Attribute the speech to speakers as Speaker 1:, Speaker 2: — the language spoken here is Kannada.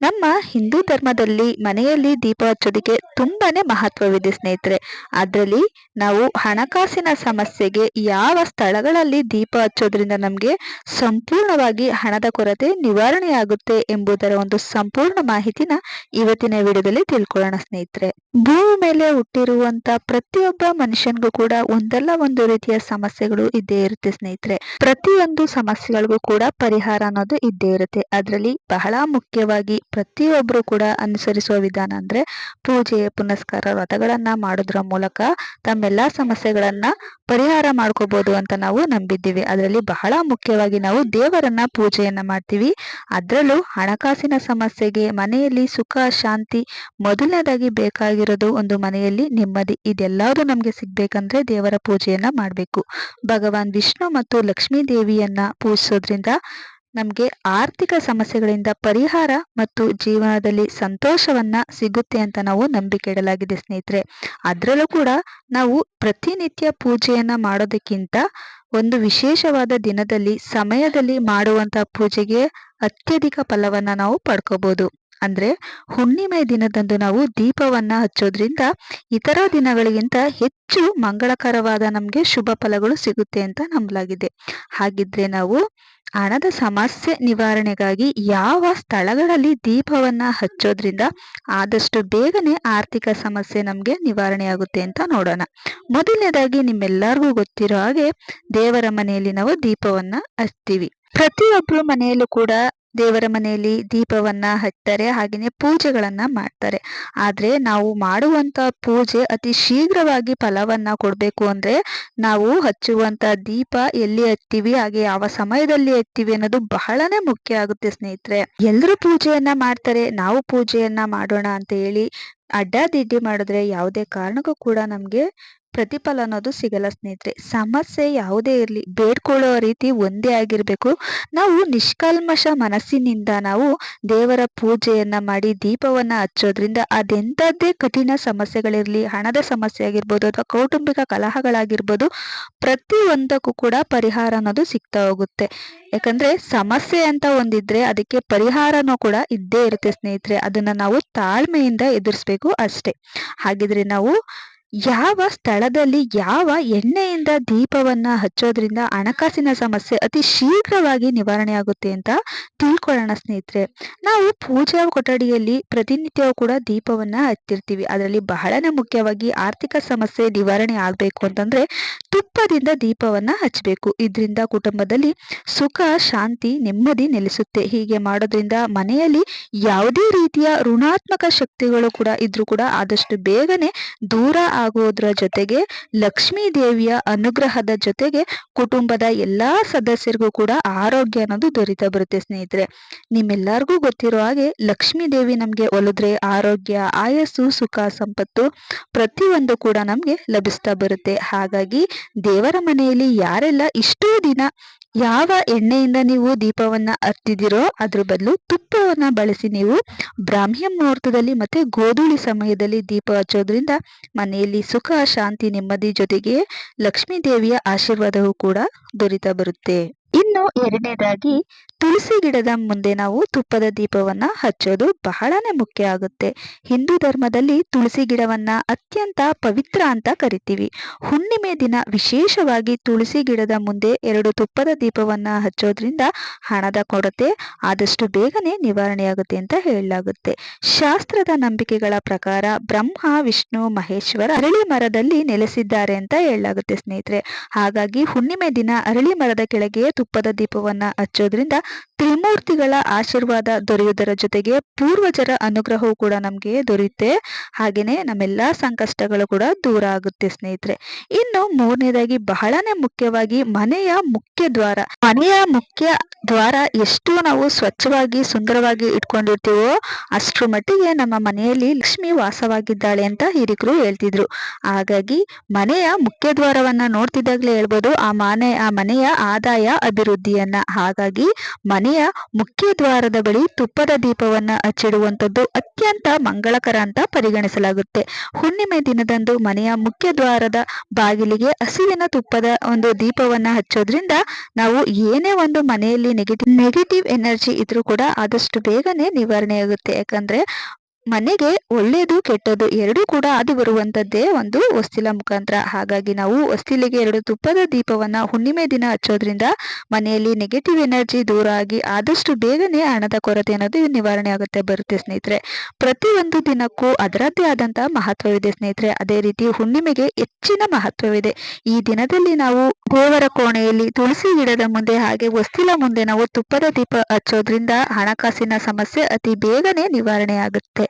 Speaker 1: ನಮ್ಮ ಹಿಂದೂ ಧರ್ಮದಲ್ಲಿ ಮನೆಯಲ್ಲಿ ದೀಪ ಹಚ್ಚೋದಿಕ್ಕೆ ತುಂಬಾನೇ ಮಹತ್ವವಿದೆ ಸ್ನೇಹಿತರೆ. ಅದರಲ್ಲಿ ನಾವು ಹಣಕಾಸಿನ ಸಮಸ್ಯೆಗೆ ಯಾವ ಸ್ಥಳಗಳಲ್ಲಿ ದೀಪ ಹಚ್ಚೋದ್ರಿಂದ ನಮಗೆ ಸಂಪೂರ್ಣವಾಗಿ ಹಣದ ಕೊರತೆ ನಿವಾರಣೆಯಾಗುತ್ತೆ ಎಂಬುದರ ಒಂದು ಸಂಪೂರ್ಣ ಮಾಹಿತಿನ ಇವತ್ತಿನ ವಿಡಿಯೋದಲ್ಲಿ ತಿಳ್ಕೊಳ್ಳೋಣ ಸ್ನೇಹಿತರೆ. ಭೂಮಿ ಮೇಲೆ ಹುಟ್ಟಿರುವಂತ ಪ್ರತಿಯೊಬ್ಬ ಮನುಷ್ಯನ್ಗೂ ಕೂಡ ಒಂದಲ್ಲ ಒಂದು ರೀತಿಯ ಸಮಸ್ಯೆಗಳು ಇದ್ದೇ ಇರುತ್ತೆ ಸ್ನೇಹಿತರೆ. ಪ್ರತಿಯೊಂದು ಸಮಸ್ಯೆಗಳಿಗೂ ಕೂಡ ಪರಿಹಾರ ಅನ್ನೋದು ಇದ್ದೇ ಇರುತ್ತೆ. ಅದರಲ್ಲಿ ಬಹಳ ಮುಖ್ಯವಾಗಿ ಪ್ರತಿಯೊಬ್ಬರು ಕೂಡ ಅನುಸರಿಸುವ ವಿಧಾನ ಅಂದ್ರೆ ಪೂಜೆ, ಪುನಸ್ಕಾರ ವ್ರತಗಳನ್ನ ಮಾಡೋದ್ರ ಮೂಲಕ ತಮ್ಮೆಲ್ಲಾ ಸಮಸ್ಯೆಗಳನ್ನ ಪರಿಹಾರ ಮಾಡ್ಕೋಬೋದು ಅಂತ ನಾವು ನಂಬಿದ್ದೀವಿ. ಅದರಲ್ಲಿ ಬಹಳ ಮುಖ್ಯವಾಗಿ ನಾವು ದೇವರನ್ನ ಪೂಜೆಯನ್ನ ಮಾಡ್ತೀವಿ. ಅದರಲ್ಲೂ ಹಣಕಾಸಿನ ಸಮಸ್ಯೆಗೆ, ಮನೆಯಲ್ಲಿ ಸುಖ, ಶಾಂತಿ ಮೊದಲನೇದಾಗಿ ಬೇಕಾಗಿರೋದು ಒಂದು ಮನೆಯಲ್ಲಿ ನೆಮ್ಮದಿ. ಇದೆಲ್ಲರೂ ನಮಗೆ ಸಿಗ್ಬೇಕಂದ್ರೆ ದೇವರ ಪೂಜೆಯನ್ನ ಮಾಡಬೇಕು. ಭಗವಾನ್ ವಿಷ್ಣು ಮತ್ತು ಲಕ್ಷ್ಮೀ ದೇವಿಯನ್ನ ಪೂಜಿಸೋದ್ರಿಂದ ನಮಗೆ ಆರ್ಥಿಕ ಸಮಸ್ಯೆಗಳಿಂದ ಪರಿಹಾರ ಮತ್ತು ಜೀವನದಲ್ಲಿ ಸಂತೋಷವನ್ನ ಸಿಗುತ್ತೆ ಅಂತ ನಾವು ನಂಬಿಕೆ ಇಡಲಾಗಿದೆ ಸ್ನೇಹಿತರೆ. ಅದರಲ್ಲೂ ಕೂಡ ನಾವು ಪ್ರತಿನಿತ್ಯ ಪೂಜೆಯನ್ನು ಮಾಡೋದಕ್ಕಿಂತ ಒಂದು ವಿಶೇಷವಾದ ದಿನದಲ್ಲಿ ಸಮಯದಲ್ಲಿ ಮಾಡುವಂತ ಪೂಜೆಗೆ ಅತ್ಯಧಿಕ ಫಲವನ್ನ ನಾವು ಪಡ್ಕೋಬಹುದು ಅಂದ್ರೆ ಹುಣ್ಣಿಮೆ ದಿನದಂದು ನಾವು ದೀಪವನ್ನ ಹಚ್ಚೋದ್ರಿಂದ ಇತರ ದಿನಗಳಿಗಿಂತ ಹೆಚ್ಚು ಮಂಗಳಕರವಾದ ನಮ್ಗೆ ಶುಭ ಫಲಗಳು ಸಿಗುತ್ತೆ ಅಂತ ನಂಬಲಾಗಿದೆ. ಹಾಗಿದ್ರೆ ನಾವು ಹಣದ ಸಮಸ್ಯೆ ನಿವಾರಣೆಗಾಗಿ ಯಾವ ಸ್ಥಳಗಳಲ್ಲಿ ದೀಪವನ್ನ ಹಚ್ಚೋದ್ರಿಂದ ಆದಷ್ಟು ಬೇಗನೆ ಆರ್ಥಿಕ ಸಮಸ್ಯೆ ನಮ್ಗೆ ನಿವಾರಣೆ ಆಗುತ್ತೆ ಅಂತ ನೋಡೋಣ. ಮೊದಲನೇದಾಗಿ ನಿಮ್ಮೆಲ್ಲರಿಗೂ ಗೊತ್ತಿರೋ ಹಾಗೆ ದೇವರ ಮನೆಯಲ್ಲಿ ನಾವು ದೀಪವನ್ನ ಹಚ್ತೀವಿ. ಪ್ರತಿಯೊಬ್ಬರು ಮನೆಯಲ್ಲೂ ಕೂಡ ದೇವರ ಮನೆಯಲ್ಲಿ ದೀಪವನ್ನ ಹಚ್ತಾರೆ ಹಾಗೆಯೇ ಪೂಜೆಗಳನ್ನ ಮಾಡ್ತಾರೆ. ಆದ್ರೆ ನಾವು ಮಾಡುವಂತ ಪೂಜೆ ಅತಿ ಶೀಘ್ರವಾಗಿ ಫಲವನ್ನ ಕೊಡ್ಬೇಕು ಅಂದ್ರೆ ನಾವು ಹಚ್ಚುವಂತ ದೀಪ ಎಲ್ಲಿ ಹತ್ತೀವಿ ಹಾಗೆ ಯಾವ ಸಮಯದಲ್ಲಿ ಹತ್ತೀವಿ ಅನ್ನೋದು ಬಹಳನೇ ಮುಖ್ಯ ಆಗುತ್ತೆ ಸ್ನೇಹಿತರೆ. ಎಲ್ಲರೂ ಪೂಜೆಯನ್ನ ಮಾಡ್ತಾರೆ, ನಾವು ಪೂಜೆಯನ್ನ ಮಾಡೋಣ ಅಂತ ಹೇಳಿ ಅಡ್ಡಾದಿಡ್ಡಿ ಮಾಡಿದ್ರೆ ಯಾವುದೇ ಕಾರಣಕ್ಕೂ ಕೂಡ ನಮ್ಗೆ ಪ್ರತಿಫಲ ಅನ್ನೋದು ಸಿಗಲ್ಲ ಸ್ನೇಹಿತರೆ. ಸಮಸ್ಯೆ ಯಾವುದೇ ಇರಲಿ, ಬೇಡ್ಕೊಳ್ಳೋ ರೀತಿ ಒಂದೇ ಆಗಿರಬೇಕು. ನಾವು ನಿಷ್ಕಲ್ಮಶ ಮನಸ್ಸಿನಿಂದ ನಾವು ದೇವರ ಪೂಜೆಯನ್ನು ಮಾಡಿ ದೀಪವನ್ನ ಹಚ್ಚೋದ್ರಿಂದ ಅದೆಂಥದ್ದೇ ಕಠಿಣ ಸಮಸ್ಯೆಗಳಿರಲಿ, ಹಣದ ಸಮಸ್ಯೆ ಆಗಿರ್ಬೋದು ಅಥವಾ ಕೌಟುಂಬಿಕ ಕಲಹಗಳಾಗಿರ್ಬೋದು ಪ್ರತಿಯೊಂದಕ್ಕೂ ಕೂಡ ಪರಿಹಾರ ಅನ್ನೋದು ಸಿಗ್ತಾ ಹೋಗುತ್ತೆ. ಯಾಕಂದ್ರೆ ಸಮಸ್ಯೆ ಅಂತ ಒಂದಿದ್ರೆ ಅದಕ್ಕೆ ಪರಿಹಾರನೂ ಕೂಡ ಇದ್ದೇ ಇರುತ್ತೆ ಸ್ನೇಹಿತರೆ. ಅದನ್ನ ನಾವು ತಾಳ್ಮೆಯಿಂದ ಎದುರಿಸ್ಬೇಕು ಅಷ್ಟೇ. ಹಾಗಿದ್ರೆ ನಾವು ಯಾವ ಸ್ಥಳದಲ್ಲಿ ಯಾವ ಎಣ್ಣೆಯಿಂದ ದೀಪವನ್ನ ಹಚ್ಚೋದ್ರಿಂದ ಹಣಕಾಸಿನ ಸಮಸ್ಯೆ ಅತಿ ಶೀಘ್ರವಾಗಿ ನಿವಾರಣೆ ಆಗುತ್ತೆ ಅಂತ ತಿಳ್ಕೊಳ್ಳೋಣ ಸ್ನೇಹಿತರೆ. ನಾವು ಪೂಜಾ ಕೊಠಡಿಯಲ್ಲಿ ಪ್ರತಿನಿತ್ಯವೂ ಕೂಡ ದೀಪವನ್ನ ಹಚ್ಚಿರ್ತೀವಿ. ಅದರಲ್ಲಿ ಬಹಳನೇ ಮುಖ್ಯವಾಗಿ ಆರ್ಥಿಕ ಸಮಸ್ಯೆ ನಿವಾರಣೆ ಆಗ್ಬೇಕು ಅಂತಂದ್ರೆ ತುಪ್ಪದಿಂದ ದೀಪವನ್ನ ಹಚ್ಚಬೇಕು ಇದರಿಂದ ಕುಟುಂಬದಲ್ಲಿ ಸುಖ, ಶಾಂತಿ, ನೆಮ್ಮದಿ ನೆಲೆಸುತ್ತೆ. ಹೀಗೆ ಮಾಡೋದ್ರಿಂದ ಮನೆಯಲ್ಲಿ ಯಾವುದೇ ರೀತಿಯ ಋಣಾತ್ಮಕ ಶಕ್ತಿಗಳು ಕೂಡ ಇದ್ರೂ ಕೂಡ ಆದಷ್ಟು ಬೇಗನೆ ದೂರ ಆಗುವುದರ ಜೊತೆಗೆ ಲಕ್ಷ್ಮೀ ದೇವಿಯ ಅನುಗ್ರಹದ ಜೊತೆಗೆ ಕುಟುಂಬದ ಎಲ್ಲಾ ಸದಸ್ಯರಿಗೂ ಕೂಡ ಆರೋಗ್ಯ ಅನ್ನೋದು ದೊರೀತ ಬರುತ್ತೆ ಸ್ನೇಹಿತರೆ. ನಿಮ್ಮೆಲ್ಲರಿಗೂ ಗೊತ್ತಿರೋ ಹಾಗೆ ಲಕ್ಷ್ಮೀ ದೇವಿ ನಮ್ಗೆ ಒಲಿದ್ರೆ ಆರೋಗ್ಯ, ಆಯಸ್ಸು, ಸುಖ, ಸಂಪತ್ತು ಪ್ರತಿಯೊಂದು ಕೂಡ ನಮ್ಗೆ ಲಭಿಸ್ತಾ ಬರುತ್ತೆ. ಹಾಗಾಗಿ ದೇವರ ಮನೆಯಲ್ಲಿ ಯಾರೆಲ್ಲ ಇಷ್ಟೋ ದಿನ ಯಾವ ಎಣ್ಣೆಯಿಂದ ನೀವು ದೀಪವನ್ನ ಹತ್ತಿದಿರೋ ಅದ್ರ ಬದಲು ತುಪ್ಪವನ್ನ ಬಳಸಿ ನೀವು ಬ್ರಾಹ್ಮ್ಯ ಮುಹೂರ್ತದಲ್ಲಿ ಮತ್ತೆ ಗೋಧೂಳಿ ಸಮಯದಲ್ಲಿ ದೀಪ ಹಚ್ಚೋದ್ರಿಂದ ಮನೆಯಲ್ಲಿ ಸುಖ, ಶಾಂತಿ, ನೆಮ್ಮದಿ ಜೊತೆಗೆ ಲಕ್ಷ್ಮೀ ದೇವಿಯ ಆಶೀರ್ವಾದವೂ ಕೂಡ ದೊರೀತಾ ಬರುತ್ತೆ. ಇನ್ನು ಎರಡನೇದಾಗಿ ತುಳಸಿ ಗಿಡದ ಮುಂದೆ ನಾವು ತುಪ್ಪದ ದೀಪವನ್ನ ಹಚ್ಚೋದು ಬಹಳನೇ ಮುಖ್ಯ ಆಗುತ್ತೆ. ಹಿಂದೂ ಧರ್ಮದಲ್ಲಿ ತುಳಸಿ ಗಿಡವನ್ನ ಅತ್ಯಂತ ಪವಿತ್ರ ಅಂತ ಕರಿತೀವಿ. ಹುಣ್ಣಿಮೆ ದಿನ ವಿಶೇಷವಾಗಿ ತುಳಸಿ ಗಿಡದ ಮುಂದೆ ಎರಡು ತುಪ್ಪದ ದೀಪವನ್ನ ಹಚ್ಚೋದ್ರಿಂದ ಹಣದ ಕೊರತೆ, ಆದಷ್ಟು ಬೇಗನೆ ನಿವಾರಣೆಯಾಗುತ್ತೆ ಅಂತ ಹೇಳಲಾಗುತ್ತೆ. ಶಾಸ್ತ್ರದ ನಂಬಿಕೆಗಳ ಪ್ರಕಾರ ಬ್ರಹ್ಮ, ವಿಷ್ಣು, ಮಹೇಶ್ವರ ಅರಳಿ ಮರದಲ್ಲಿ ನೆಲೆಸಿದ್ದಾರೆ ಅಂತ ಹೇಳಲಾಗುತ್ತೆ ಸ್ನೇಹಿತರೆ. ಹಾಗಾಗಿ ಹುಣ್ಣಿಮೆ ದಿನ ಅರಳಿ ಮರದ ಕೆಳಗೆ ತುಪ್ಪದ ದೀಪವನ್ನ ಹಚ್ಚೋದ್ರಿಂದ ತ್ರಿಮೂರ್ತಿಗಳ ಆಶೀರ್ವಾದ ದೊರೆಯುವುದರ ಜೊತೆಗೆ ಪೂರ್ವಜರ ಅನುಗ್ರಹವು ಕೂಡ ನಮ್ಗೆ ದೊರೆಯುತ್ತೆ. ಹಾಗೇನೆ ನಮ್ಮೆಲ್ಲಾ ಸಂಕಷ್ಟಗಳು ಕೂಡ ದೂರ ಆಗುತ್ತೆ ಸ್ನೇಹಿತರೆ. ಇನ್ನು ಮೂರನೇದಾಗಿ ಬಹಳನೇ ಮುಖ್ಯವಾಗಿ ಮನೆಯ ಮುಖ್ಯ ದ್ವಾರ. ಮನೆಯ ಮುಖ್ಯ ದ್ವಾರ ಎಷ್ಟು ನಾವು ಸ್ವಚ್ಛವಾಗಿ ಸುಂದರವಾಗಿ ಇಟ್ಕೊಂಡಿರ್ತೀವೋ ಅಷ್ಟರ ಮಟ್ಟಿಗೆ ನಮ್ಮ ಮನೆಯಲ್ಲಿ ಲಕ್ಷ್ಮಿ ವಾಸವಾಗಿದ್ದಾಳೆ ಅಂತ ಹಿರಿಕರು ಹೇಳ್ತಿದ್ರು. ಹಾಗಾಗಿ ಮನೆಯ ಮುಖ್ಯ ದ್ವಾರವನ್ನ ನೋಡ್ತಿದ್ದಾಗ್ಲೇ ಹೇಳ್ಬೋದು ಆ ಮನೆ, ಆ ಮನೆಯ ಆದಾಯ, ಅಭಿವೃದ್ಧಿಯನ್ನ. ಹಾಗಾಗಿ ಮನೆಯ ಮುಖ್ಯ ದ್ವಾರದ ಬಳಿ ತುಪ್ಪದ ದೀಪವನ್ನ ಹಚ್ಚಿಡುವಂಥದ್ದು ಅತ್ಯಂತ ಮಂಗಳಕರ ಅಂತ ಪರಿಗಣಿಸಲಾಗುತ್ತೆ. ಹುಣ್ಣಿಮೆ ದಿನದಂದು ಮನೆಯ ಮುಖ್ಯ ದ್ವಾರದ ಬಾಗಿಲಿಗೆ ಹಸುವಿನ ತುಪ್ಪದ ಒಂದು ದೀಪವನ್ನ ಹಚ್ಚೋದ್ರಿಂದ ನಾವು ಏನೇ ಒಂದು ಮನೆಯಲ್ಲಿ ನೆಗೆಟಿವ್ ನೆಗೆಟಿವ್ ಎನರ್ಜಿ ಇದ್ರೂ ಕೂಡ ಆದಷ್ಟು ಬೇಗನೆ ನಿವಾರಣೆ ಆಗುತ್ತೆ ಯಾಕಂದ್ರೆ ಮನೆಗೆ ಒಳ್ಳೆಯದು ಕೆಟ್ಟದ್ದು ಎರಡೂ ಕೂಡ ಅದು ಬರುವಂತದ್ದೇ ಒಂದು ಹೊಸ್ತಿಲ ಮುಖಾಂತರ. ಹಾಗಾಗಿ ನಾವು ಹೊಸ್ತಿಲಿಗೆ ಎರಡು ತುಪ್ಪದ ದೀಪವನ್ನು ಹುಣ್ಣಿಮೆ ದಿನ ಹಚ್ಚೋದ್ರಿಂದ ಮನೆಯಲ್ಲಿ ನೆಗೆಟಿವ್ ಎನರ್ಜಿ ದೂರ ಆಗಿ ಆದಷ್ಟು ಬೇಗನೆ ಹಣದ ಕೊರತೆ ಅನ್ನೋದು ನಿವಾರಣೆ ಆಗುತ್ತೆ ಬರುತ್ತೆ ಸ್ನೇಹಿತರೆ. ಪ್ರತಿಯೊಂದು ದಿನಕ್ಕೂ ಅದರದ್ದೇ ಆದಂತಹ ಮಹತ್ವವಿದೆ ಸ್ನೇಹಿತರೆ. ಅದೇ ರೀತಿ ಹುಣ್ಣಿಮೆಗೆ ಹೆಚ್ಚಿನ ಮಹತ್ವವಿದೆ. ಈ ದಿನದಲ್ಲಿ ನಾವು ದೇವರ ಕೋಣೆಯಲ್ಲಿ ತುಳಸಿ ಗಿಡದ ಮುಂದೆ ಹಾಗೆ ಹೊಸ್ತಿಲ ಮುಂದೆ ನಾವು ತುಪ್ಪದ ದೀಪ ಹಚ್ಚೋದ್ರಿಂದ ಹಣಕಾಸಿನ ಸಮಸ್ಯೆ ಅತಿ ಬೇಗನೆ ನಿವಾರಣೆ ಆಗುತ್ತೆ.